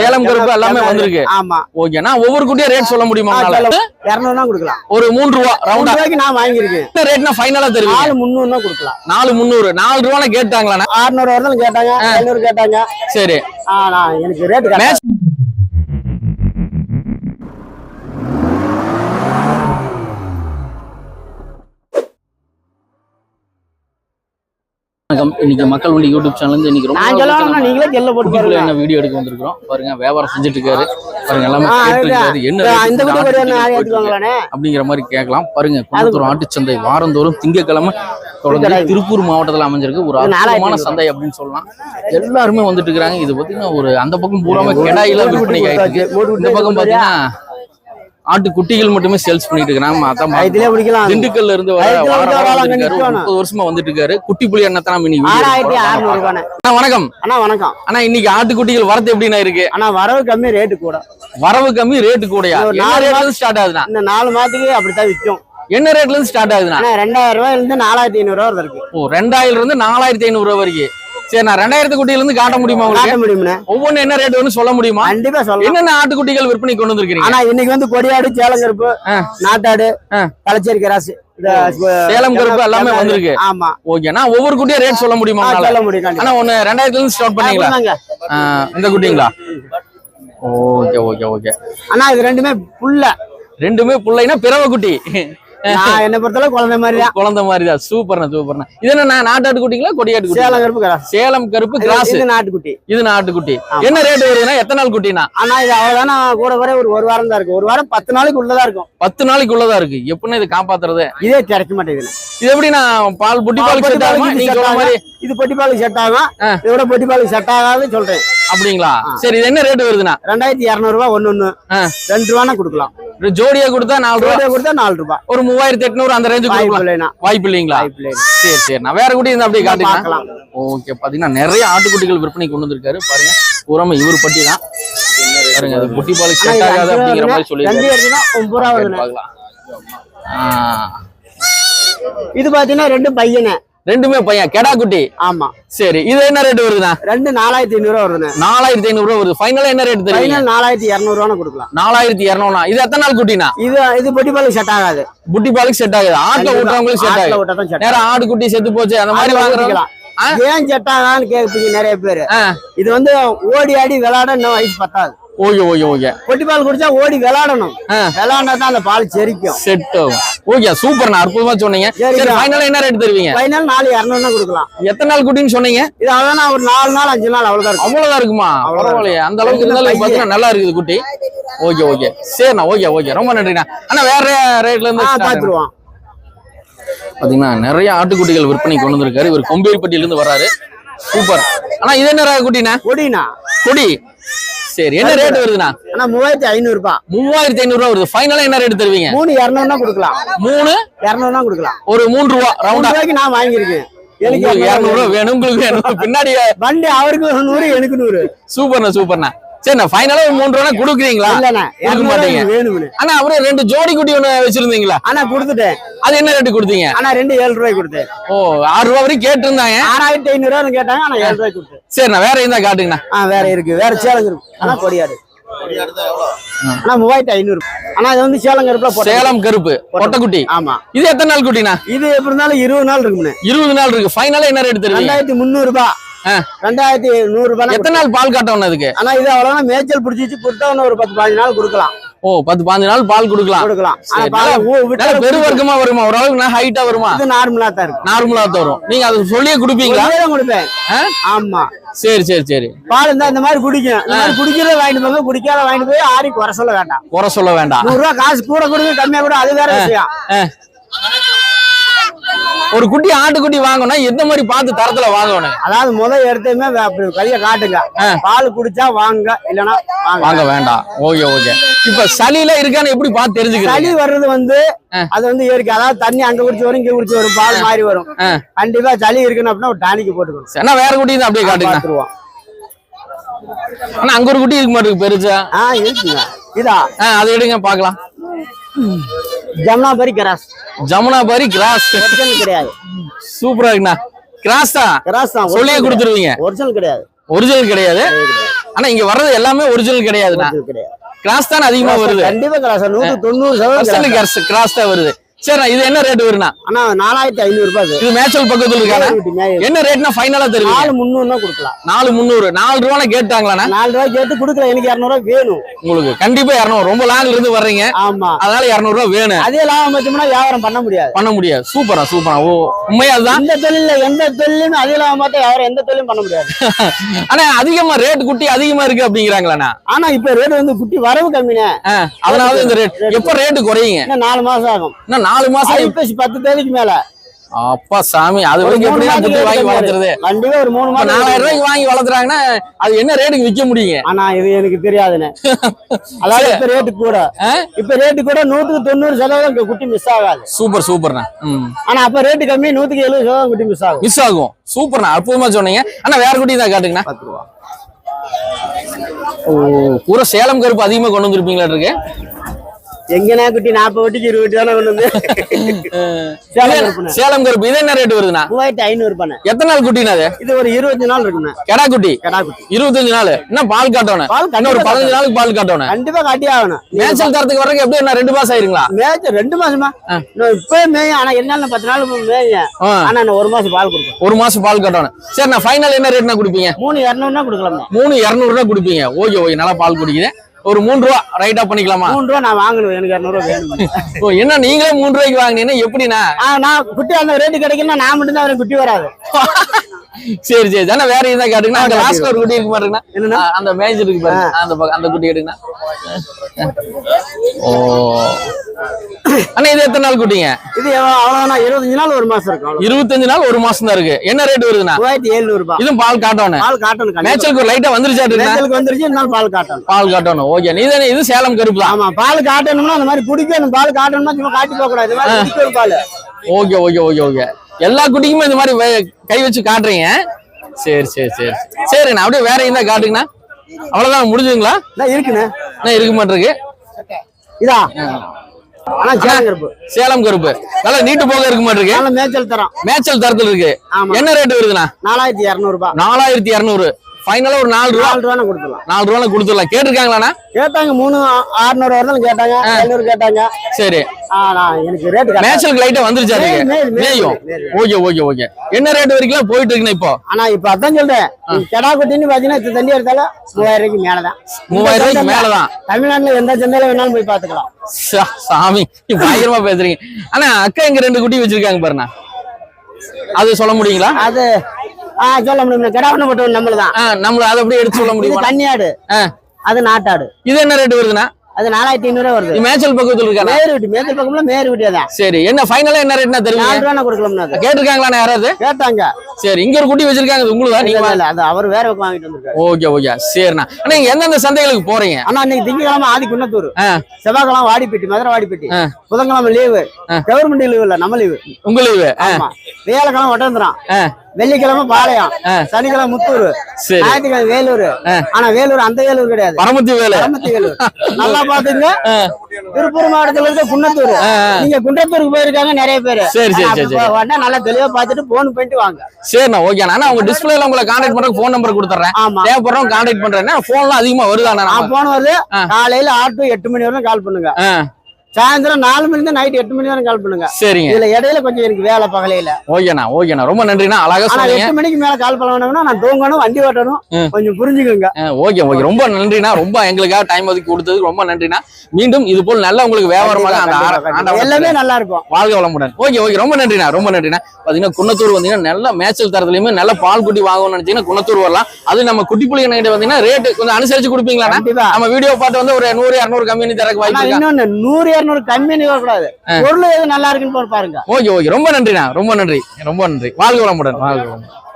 சேலம் கருப்பு எல்லாமே வந்திருக்கு. ஆமா. ஓகே நான் ஒவ்வொரு குட்டியா ரேட் சொல்ல முடியுமா? இரநூறுனா கொடுக்கலாம். ஒரு மூன்று ரூபா ரவுண்டா ரூபாய்க்கு நான் வாங்கியிருக்கேன். ரேட்னா ஃபைனலா தருவீங்க நாலு முந்நூறுனா கொடுக்கலாம். நாலு முந்நூறு. நாலு ரூபான கேட்டாங்களா ஆறுநூறு வரதும் கேட்டாங்க ஐநூறு கேட்டாங்க. சரி. எனக்கு மேட்ச் வணக்கம். இன்னைக்கு மக்கள் வண்டி யூடியூப் சேனல் இன்னைக்கு ரொம்ப நீங்களே செல்ல போட்டு என்ன வீடியோ எடுக்க வந்திருக்கிறோம்? பாருங்க வியாபாரம் செஞ்சுட்டு இருக்காரு பாருங்க எல்லாமே. என்ன இந்த- அப்படிங்கிற மாதிரி கேட்கலாம். பாருங்க குன்னத்தூர் ஆட்டுச்சந்தை வாரந்தோறும் திங்கட்கிழமை தொடர்ந்து திருப்பூர் மாவட்டத்தில் அமைஞ்சிருக்கு. ஒரு அற்புதமான. சந்தை அப்படின்னு சொல்லலாம். எல்லாருமே வந்துட்டு இருக்காங்க. இது பாத்தீங்கன்னா ஒரு அந்த பக்கம் பூராம கெடாயில விற்பனை குட்டி இந்த பக்கம் கொடுத்தாச்சு. ஆட்டு குட்டிகள் மட்டுமே சேல்ஸ் பண்ணிட்டு பிடிக்கலாம். திண்டுக்கல்ல இருந்து. முப்பது வருஷமா வந்துட்டு இருக்காரு குட்டி புலி அண்ணத்தான் அண்ணா வணக்கம். அண்ணா வணக்கம். அண்ணா இன்னைக்கு ஆட்டுக்குட்டிகள் வரது எப்படிண்ணா இருக்கு? அண்ணா வரவு கம்மி ரேட்டு கூட. வரவு கம்மி ரேட்டு கூடயா? நாலு இருந்து ஸ்டார்ட் ஆகுதுண்ணா? இந்த நாலு மாதத்துக்கு அப்படித்தான் விற்கும் என்ன ரேட்ல இருந்து ஸ்டார்ட் ஆகுதுண்ணா? ரெண்டாயிரம் ரூபாயில இருந்து நாலாயிரத்தி ஐநூறு ரூபா இருக்கு. ஓ ரெண்டாயிரம் இருந்து நாலாயிரத்தி ஐநூறு ரூபா வரைக்கும். சரி நான் ரெண்டாயிரத்து குட்டியில இருந்து காட்ட முடியுமா காட்ட ஒவ்வொன்னு என்ன ரேட் வந்து சொல்ல முடியுமா? கண்டிப்பா என்னென்ன ஆட்டுக்குட்டிகள் விற்பனை கொண்டு வந்திருக்கீங்க ஆனா இன்னைக்கு வந்து கொடியாடு சேலங்கருப்பு. நாட்டாடு. கலச்சேரி இந்த சேலம் கருப்பு எல்லாமே வந்திருக்கு. ஆமா. ஓகே நான் ஒவ்வொரு குட்டியா ரேட் சொல்ல முடியுமா? சொல்ல முடியும். ஆனா ஒண்ணு ரெண்டாயிரத்துல இருந்து ஸ்டார்ட் பண்ணீங்களா? இந்த குட்டிங்களா? Okay okay okay. அண்ணா இது ரெண்டுமே புல்ல. ரெண்டுமே பிள்ளைனா பிறவ குட்டி. என்ன பொறுத்தளவு குழந்தை மாதிரி தான் குழந்தை மாதிரி தான் சூப்பர்ண்ணா சூப்பர்ண்ணா. இது என்ன நாட்டாட்டு குட்டிங்களா கொடியாட்டு குட்டி? சேலம் கருப்பு சேலம் கருப்பு கிராஸ். இது நாட்டுக்குட்டி. இது நாட்டுக்குட்டி. என்ன ரேட் வருதுன்னா எத்தனை நாள் குட்டினா ஆனா இது அவ்வளவுதான். கூட குறைய ஒரு ஒரு வாரம் தான் இருக்கு. ஒரு வாரம் பத்து நாளைக்கு உள்ளதா இருக்கும். பத்து நாளைக்கு உள்ளதா இருக்கு. எப்படின்னா இது காப்பாத்துறது? இதே கிடைக்க மாட்டேங்குது. இது எப்படி நான் பால் புட்டி பால் செட் ஆகுமா நீங்க சொல்ற மாதிரி. இது பொட்டி பாலுக்கு செட் ஆகும். இதோட பொட்டி பாலுக்கு செட் ஆகாது சொல்றேன். அப்படிங்களா. சரி இது என்ன ரேட் வருதுண்ணா? ரெண்டாயிரத்தி இருநூறு ரூபா ஒண்ணு ஒண்ணு. ஆ. ரெண்டு ரூபானா கொடுக்கலாம். ஜோடியா கொடுத்தா நாலு ரூபா. ரூபாய் கொடுத்தா நாலு ரூபாய் ஒரு மூவாயிரத்தி எட்நூறு அந்த வாய்ப்பு கொடுக்கலாம். வாய்ப்பு இல்லைங்களா சரி சரி. நான் வேற குட்டி இருந்தா அப்படியே காட்டுங்க. பார்க்கலாம். ஓகே பாத்தீங்கன்னா நிறைய ஆட்டுக்குட்டிகள் விற்பனை கொண்டு வந்திருக்காரு. பாருங்க. பூராம இவர் பட்டி தான். பாருங்க அது குட்டி பாலுக்கு செட் ஆகாது அப்படிங்கிற மாதிரி சொல்லி இது பாத்தீங்கன்னா ரெண்டு பையனு. ரெண்டுமே பையன் கெடா குட்டி. ஆமா. சரி இது என்ன ரேட் வருதுண்ணா? ரெண்டு நாலாயிரத்தி ஐநூறு ரூபா வருதுண்ணே. நாலாயிரத்தி ஐநூறு ரூபா வருது. ஃபைனலா என்ன ரேட் தெரியும்? ஃபைனல் நாலாயிரத்தி இருநூறு ரூபா கொடுக்கலாம். நாலாயிரத்தி இரநூறுனா இது எத்தனை நாள் குட்டினா இது இது பொட்டி பாலுக்கு செட் ஆகாது. புட்டி பாலுக்கு செட் ஆகுது. ஆட்டுல விட்டுறவங்களுக்கு செட் ஆகுது. நேரம் ஆடு குட்டி செத்து போச்சு அந்த மாதிரி வாங்குறவங்க ஆ? ஏன் செட் ஆகான்னு கேட்பீங்க நிறைய பேரு. இது வந்து ஓடி ஆடி விளையாட இன்னும் வயசு பத்தாது. Okay okay okay. பொட்டி பால் குடிச்சா ஓடி விளையாடணும் ஆ. விளையாண்டா தான் அந்த பால் செரிக்கும். செட் ஆகும். ஓகே சூப்பர் அற்புதமா சொன்னீங்க. சரி. ஃபைனலா என்ன ரேட் தருவீங்க? ஃபைனல் நாலு இரநூறுனா கொடுக்கலாம். எத்தனை நாள் குட்டின்னு சொன்னீங்க? இது அவ்வளவுதான் ஒரு நாலு நாள் அஞ்சு நாள் அவ்வளவுதான் இருக்கும். அவ்வளவுதான் இருக்குமா. பரவாயில்லையே. அந்த அளவுக்கு இருந்தாலும். பாத்தீங்கன்னா நல்லா இருக்குது குட்டி. Okay okay. சரிண்ணா ஓகே ஓகே. ரொம்ப நன்றிண்ணா. அண்ணா வேற ரேட்ல இருந்து. பாத்துருவோம். பாத்தீங்கன்னா நிறைய ஆட்டுக்குட்டிகள் விற்பனை கொண்டு வந்திருக்காரு. இவர் கொம்பேரிப்பட்டியில இருந்து வராரு. சூப்பர். அண்ணா இது என்ன குட்டிண்ணா? கொடினா கொடி. சரி என்ன ரேட் வருதுண்ணா? ஆனா மூவாயிரத்தி ஐநூறு ரூபாய் மூவாயிரத்தி ஐநூறு ரூபா வருது. ஃபைனலா என்ன ரேட் தருவீங்க? மூணு இரநூறுனா கொடுக்கலாம். மூணு? இரநூறுனா கொடுக்கலாம். ஒரு மூன்று ரூபா மூணு ரவுண்டா ரூபாய்க்கு நான் வாங்கியிருக்கேன். எனக்கு இரநூறு வேணும் உங்களுக்கு வேணும் பின்னாடி வண்டி அவருக்கு நூறு எனக்கு நூறு. சூப்பர்ண்ணா சூப்பர்ண்ணா. சரிண்ணா ஃபைனலா ஒரு மூன்று ரூபா கொடுக்குறீங்களா? கொடுக்க மாட்டீங்க. ஆனா அப்புறம் ரெண்டு ஜோடி குட்டி ஒண்ணு வச்சிருந்தீங்களா? ஆனா கொடுத்துட்டேன். அது என்ன ரேட்டு கொடுத்தீங்க? ஆனா ரெண்டு ஏழு ரூபாய் கொடுத்தேன். ஓ ஆறு ரூபா வரைக்கும் கேட்டிருந்தாங்க. ஆறாயிரத்தி ஐநூறு ரூபாய் கேட்டாங்க ஆனா ஏழு ரூபாய் கொடுத்தேன். சரிண்ணா வேற இருந்தா காட்டுங்கண்ணா. ஆ வேற இருக்கு வேற சேலங்க இருக்கு. ஆனா கொடியாடு. ஆனா மூவாயிரத்தி ஐநூறு. ஆனா இது வந்து சேலங்கருப்புல போட்டேன் சேலம் கருப்பு பொட்டக்குட்டி. ஆமா. இது எத்தனை நாள் குட்டிண்ணா? இது எப்படி இருந்தாலும் இருபது நாள் இருக்கும்னு இருபது நாள் இருக்கு. ஃபைனலா என்ன ரேட் தருவீங்க? ரெண்டாயிரத்தி முந்நூறு ரூபாய். ரெண்டாயிரத்தி நூறு ரூபாய் எத்தனை நாள் பால் காட்டணும் அதுக்கு? ஆனா இது அவ்வளவுதான் மேய்ச்சல் பிடிச்சி கொடுத்தா இன்னும் ஒரு பத்து பதினஞ்சு நாள் கொடுக்கலாம். ஓ பத்து பாஞ்சு நாள் பால் கொடுக்கலாம். கொடுக்கலாம். பெரு. வர்க்கமா வருமா? ஓரளவுக்கு நான் ஹைட்டா வருமா? இது நார்மலா தான் இருக்கும். நார்மலா தான் வரும். நீங்க அது சொல்லியே குடுப்பீங்களா? கொடுப்பேன்? ஆமா. சரி சரி சரி. பால் இருந்தா இந்த மாதிரி குடிக்கும். இந்த மாதிரி குடிக்கிறத வாங்கிட்டு போங்க. குடிக்காத வாங்கிட்டு போய் ஆரி குறை சொல்ல வேண்டாம். குறை சொல்ல வேண்டாம். நூறு ரூபாய் காசு கூட கொடுங்க. கம்மியா கூட அது வேற விஷயம். ஒரு குட்டி ஆட்டுக்குட்டி வாங்கணும் எந்த மாதிரி பார்த்து தரத்துல வாங்கணும்? அதாவது முதல் அப்படி கைய காட்டுங்க. பால் குடிச்சா வாங்க இல்லனா வாங்க. வேண்டாம். Okay okay. இப்ப சளியில இருக்கான்னு எப்படி பார்த்து தெரிஞ்சுக்கிறீங்க? சளி வர்றது வந்து. அது வந்து இயற்கை. அதாவது தண்ணி அங்க குடிச்சு வரும் இங்க குடிச்சு வரும் பால் மாறி வரும். கண்டிப்பா சளி இருக்குன்னு அப்படின்னா ஒரு டானிக்கு போட்டுக்கணும். அண்ணா வேற குட்டி அப்படியே காட்டுங்க. ஆனா அங்க ஒரு குட்டி இருக்க மாட்டேங்குது பெருசா? ஆ இருக்குங்க. இதா. அதை எடுங்க பார்க்கலாம். ஜமுனாபரி கிராஸ். ஜமுனாபாரி கிராஸ். கிடையாது. சூப்பரா இருக்குண்ணா. கிராஸ் தான். கிராஸ் தான். சொல்லியே கொடுத்துருவீங்க. ஒரிஜினல் கிடையாது. ஒரிஜினல் கிடையாது. ஆனா இங்க வர்றது எல்லாமே ஒரிஜினல் கிடையாதுண்ணா. கிடையாது. கிராஸ் தான் அதிகமா வருது. கண்டிப்பா கிராஸ் நூறு தொண்ணூறு சதவீதம் கிராஸ் தான் வருது. சரிண்ணா இது என்ன ரேட் வருண்ணா? ஆனா நாலாயிரத்தி ஐநூறு ரூபாய். இது மேச்சல் பக்கத்துல இருக்காண்ணா? என்ன ரேட்னா ஃபைனலா தருவீங்க? நாலு முந்நூறுனா கொடுக்கலாம். நாலு முந்நூறு. நாலு ரூபா கேட்டாங்களாண்ணா நாலு ரூபாய் கேட்டு கொடுக்குறேன் எனக்கு இரநூறுவா வேணும். உங்களுக்கு கண்டிப்பா இரநூறு. ரொம்ப லாங்ல இருந்து வர்றீங்க. ஆமா. அதனால இரநூறு ரூபா வேணும். அதே லாபம் வச்சோம்னா வியாபாரம் பண்ண முடியாது. பண்ண முடியாது. சூப்பரா சூப்பரா ஓ உண்மையா அதுதான்? இந்த தொழில எந்த தொழிலுமே அதே லாபம் பார்த்தா வியாபாரம் எந்த தொழிலும் பண்ண முடியாது. ஆனா அதிகமா ரேட் குட்டி அதிகமா இருக்கு அப்படிங்கிறாங்களாண்ணா? ஆனா இப்ப ரேட் வந்து குட்டி வரவு கம்மினே அதனால இந்த ரேட் எப்ப ரேட்டு குறையுங்க? நாலு மாசம் ஆகும். நாலு மாசம். ஐப்பசி பத்து தேதிக்கு மேல. அப்பா சாமி அது வரைக்கும் மாசத்துக்கு குட்டி வாங்கி வளர்த்துறது? கண்டிப்பா ஒரு மூணு மாசம் நாலாயிரம் ரூபாய்க்கு வாங்கி வளர்த்துறாங்கன்னா அது என்ன ரேட்டுக்கு விற்க முடியுங்க? ஆனா இது எனக்கு தெரியாதுண்ணே. அதாவது இப்ப ரேட்டு கூட? இப்ப ரேட்டு கூட நூத்துக்கு தொண்ணூறு சதவீதம் குட்டி மிஸ் ஆகாது. சூப்பர் சூப்பர்ண்ணா. ஆனா அப்ப ரேட்டு கம்மி நூத்துக்கு எழுபது சதவீதம் குட்டி மிஸ் ஆகும். மிஸ் ஆகும். சூப்பர்ண்ணா அற்புதமா சொன்னீங்க. ஆனா வேற குட்டி தான் காட்டுங்கண்ணா. பத்து ரூபா. ஓ பூரா சேலம் கருப்பு அதிகமா கொண்டு வந்திருப்பீங்களா இருக்கு எங்கண்ணே குட்டி? நாற்பது வட்டிக்கு இருபது வட்டி தானே கொண்டு வந்து? சேலம் கருப்பு இது என்ன ரேட் வருதுண்ணா? மூவாயிரத்தி ஐநூறு பண்ண எத்தனை நாள் குட்டினா அது? இது ஒரு இருபத்தஞ்சு நாள் இருக்குண்ணே. கெடா குட்டி? கடா குட்டி. இருபத்தஞ்சு நாள். என்ன பால் காட்டணும் பால் இன்னும் ஒரு பதினஞ்சு நாளுக்கு பால் காட்டணும் கண்டிப்பா. காட்டி ஆகணும். மேய்ச்சல் தரத்துக்கு வர்றதுக்கு எப்படி என்ன ரெண்டு மாசம் ஆயிருங்களா? மேய்ச்சல் ரெண்டு மாசமா? இப்பவே மேயும். ஆனா என்னால பத்து நாள் மேயும். ஆனா நான் ஒரு மாசம் பால் கொடுப்பேன். ஒரு மாசம் பால் கட்டணும் சரி நான் ஃபைனல் என்ன ரேட்னா கொடுப்பீங்க? மூணு இரநூறுனா கொடுக்கலாமே மூணு இரநூறுவா கொடுப்பீங்க. Okay okay. நல்லா பால் குடிக்குது ஒரு மூணு ரூபா ரைட்டா பண்ணிக்கலாமா? மூணு ரூபா நான் வாங்கணும். எனக்கு இரநூறுவா வேணும். ஓ என்ன நீங்களே மூணு ரூபாய்க்கு வாங்கினீங்கன்னா எப்படிண்ணா? ஆ, நான் குட்டி அந்த ரேட்டு கிடைக்குன்னா நான் மட்டும்தான் அவருக்கு குட்டி வராது. சரி சரி தானே வேற எதா கேட்டுங்கன்னா அந்த லாஸ்ட்ல ஒரு குட்டி இருக்கு பாருங்கண்ணா. என்னண்ணா? ஆ, அந்த மேஜ் இருக்கு பாருங்க. அந்த அந்த குட்டி எடுங்கண்ணா. ஓ அண்ணா இது எத்தனை நாள் குட்டிங்க? இது அவ்வளவுதான் இருபத்தஞ்சு நாள் ஒரு மாசம் இருக்கும். இருபத்தஞ்சு நாள் ஒரு மாசம் தான் இருக்கு. என்ன ரேட் வருதுண்ணா? மூவாயிரத்தி எழுநூறு ரூபாய். இதுவும் பால் காட்டணும் பால் காட்டணும். மேய்ச்சலுக்கு ஒரு லைட்டா வந்துருச்சாட்டுங்களா மேய்ச்சலுக்கு வந்துருச்சு இருந்தாலும் பால் காட்டணும். பால் காட்டணும் ஓகே நீ தானே இது சேலம் கருப்பு தான். ஆமா பால் காட்டணும்னா அந்த மாதிரி குடிக்கணும். பால் காட்டணும்னா சும்மா காட்டி போக கூடாது பால். Okay okay okay okay. எல்லா குட்டிக்குமே இந்த மாதிரி கை வச்சு காட்டுறீங்க. சரி சரி சரி. சரிண்ணா அப்படியே வேற எந்த காட்டுங்கண்ணா. அவ்வளவுதான் முடிஞ்சுங்களா இருக்குண்ணே. என்ன இருக்க மாட்டிருக்கு இதா? ஆனா சேலம் கருப்பு. சேலம் கருப்பு. நல்லா நீட்டு போக இருக்க மாட்டிருக்கு மேய்ச்சல் தரோம். மேய்ச்சல் தரத்துல இருக்கு. என்ன ரேட் வருதுண்ணா? நாலாயிரத்தி இரநூறு ரூபாய் நாலாயிரத்தி இரநூறு. ஃபைனலா ஒரு நாலு ரூபா. நாலு ரூபா கொடுத்துடலாம். நாலு ரூபா கொடுத்துடலாம். கேட்டிருக்காங்களாண்ணா? கேட்டாங்க மூணு ஆறுநூறு வரணும் கேட்டாங்க ஐநூறு கேட்டாங்க. சரி. எனக்கு மேய்ச்சலுக்கு லைட்டா வந்துருச்சா மேயும். மேய். Okay okay okay. என்ன ரேட் வரைக்கும் போயிட்டு இருக்குண்ணா இப்போ? ஆனா இப்ப அதான் சொல்றேன். கெடா குட்டின்னு பாத்தீங்கன்னா தண்ணி எடுத்தாலும் மூவாயிரம் ரூபாய்க்கு மேலதான் மூவாயிரம் ரூபாய்க்கு மேலதான். தமிழ்நாட்டுல எந்த சந்தையில வேணாலும் போய் பாத்துக்கலாம் சாமி பயங்கரமா பேசுறீங்க. ஆனா அக்கா இங்க ரெண்டு குட்டி வச்சிருக்காங்க பாருண்ணா? அது சொல்ல முடியுங்களா? அது சொல்ல முடியும்? கெடா ஒண்ணு மட்டும் நம்மளதான். நம்மள அதை அப்படியே எடுத்து சொல்ல முடியுமா? கன்னியாடு. அது நாட்டாடு. இது என்ன ரேட் வருதுண்ணா? அது நாலாயிரத்தி ஐநூறு வருது. இது மேய்ச்சல் பக்கத்துல இருக்காண்ணா மேரு வீட்டு மேற்கு பக்கம்ல மேரு வீட்டு தான் சரி என்ன ஃபைனலா என்ன ரேட்னா தெரியுங்க நாலு ரூபா கொடுக்கலாம்னு அது. கேட்டிருக்காங்களா யாராவது? கேட்டாங்க. சரி இங்க ஒரு குட்டி வச்சிருக்காங்க. உங்களுக்கு இல்ல, நீங்க அது அவர் வேற வாங்கிட்டு வந்திருக்காரு. Okay okay. சரிண்ணா. அண்ணா நீங்க எந்தெந்த சந்தைகளுக்கு போறீங்க? ஆனா இன்னைக்கு திங்கக்கிழமை ஆதி குன்னத்தூர். செவ்வாய்க்கிழமை வாடிப்பட்டி மதுரை வாடிப்பட்டி. புதன்கிழமை லீவு. கவர்மெண்ட் லீவு இல்ல நம்ம லீவு உங்க லீவு வியாழக்கிழமை ஒட்டந்திரம். வெள்ளிக்கிழமை பாளையம். சனிக்கிழமை முத்தூர். ஞாயிற்றுக்கிழமை வேலூர். ஆனா வேலூர் அந்த வேலூர் கிடையாது. பரமத்தி வேலை. பரமத்தி வேலூர். நல்லா பாத்துங்க. திருப்பூர் மாவட்டத்துல இருக்க குன்னத்தூர். நீங்க குன்றத்தூருக்கு போயிருக்காங்க நிறைய பேரு. சரி, சரி, சரி, நல்லா தெளிவா பாத்துட்டு போன் பண்ணிட்டு வாங்க. சரிண்ணா ஓகேண்ணா அண்ணா. உங்க டிஸ்பிளேல உங்களை கான்டாக்ட் பண்ற ஃபோன் நம்பர் கொடுத்துறேன். ஆமா. தேவைப்படுறவங்க கான்டாக்ட் பண்றேன். போன்லாம் அதிகமா வருதாண்ணா நான்? போன வருது. காலையில ஆறு to எட்டு மணி வரைக்கும் கால் பண்ணுங்க. சாயந்தரம் நாலு மணி இருந்து நைட் எட்டு மணி வரைக்கும் கால் பண்ணுங்க. சரிங்க. இதுல இடையில கொஞ்சம் எனக்கு வேலை பகலையில. ஓகேண்ணா ஓகேண்ணா. ரொம்ப நன்றிண்ணா. அழகா சொன்னீங்க. எட்டு மணிக்கு மேல கால் பண்ண வேணும்னா நான் தூங்கணும் வண்டி ஓட்டணும். கொஞ்சம் புரிஞ்சுக்கோங்க. Okay okay. ரொம்ப நன்றிண்ணா. ரொம்ப எங்களுக்காக டைம் ஒதுக்கி கொடுத்ததுக்கு ரொம்ப நன்றிண்ணா. மீண்டும் இது போல் நல்ல உங்களுக்கு வியாபாரமாக எல்லாமே நல்லா இருக்கும் வாழ்க வளமுடன். Okay okay. ரொம்ப நன்றிண்ணா. ரொம்ப நன்றிண்ணா. பாத்தீங்கன்னா குன்னத்தூர் வந்தீங்கன்னா நல்ல மேய்ச்சல் தரத்துலயுமே நல்ல பால் குட்டி வாங்கணும்னு நினைச்சீங்கன்னா குன்னத்தூர் வரலாம். அது நம்ம குட்டி புள்ளி கிட்ட வந்தீங்கன்னா ரேட்டு கொஞ்சம் அனுசரிச்சு கொடுப்பீங்களா நம்ம வீடியோ பார்த்து வந்து ஒரு நூறு இரநூறு கம்மி தரக்கு வாய்ப்பு இருக்கா? நூறு இருநூறு கம்மி கூடாது பொருள் எது நல்லா இருக்குன்னு பாருங்க. Okay okay. ரொம்ப நன்றிண்ணா. ரொம்ப நன்றி. ரொம்ப நன்றி. வாழ்க வளமுடன். வாழ்க வளமுடன்.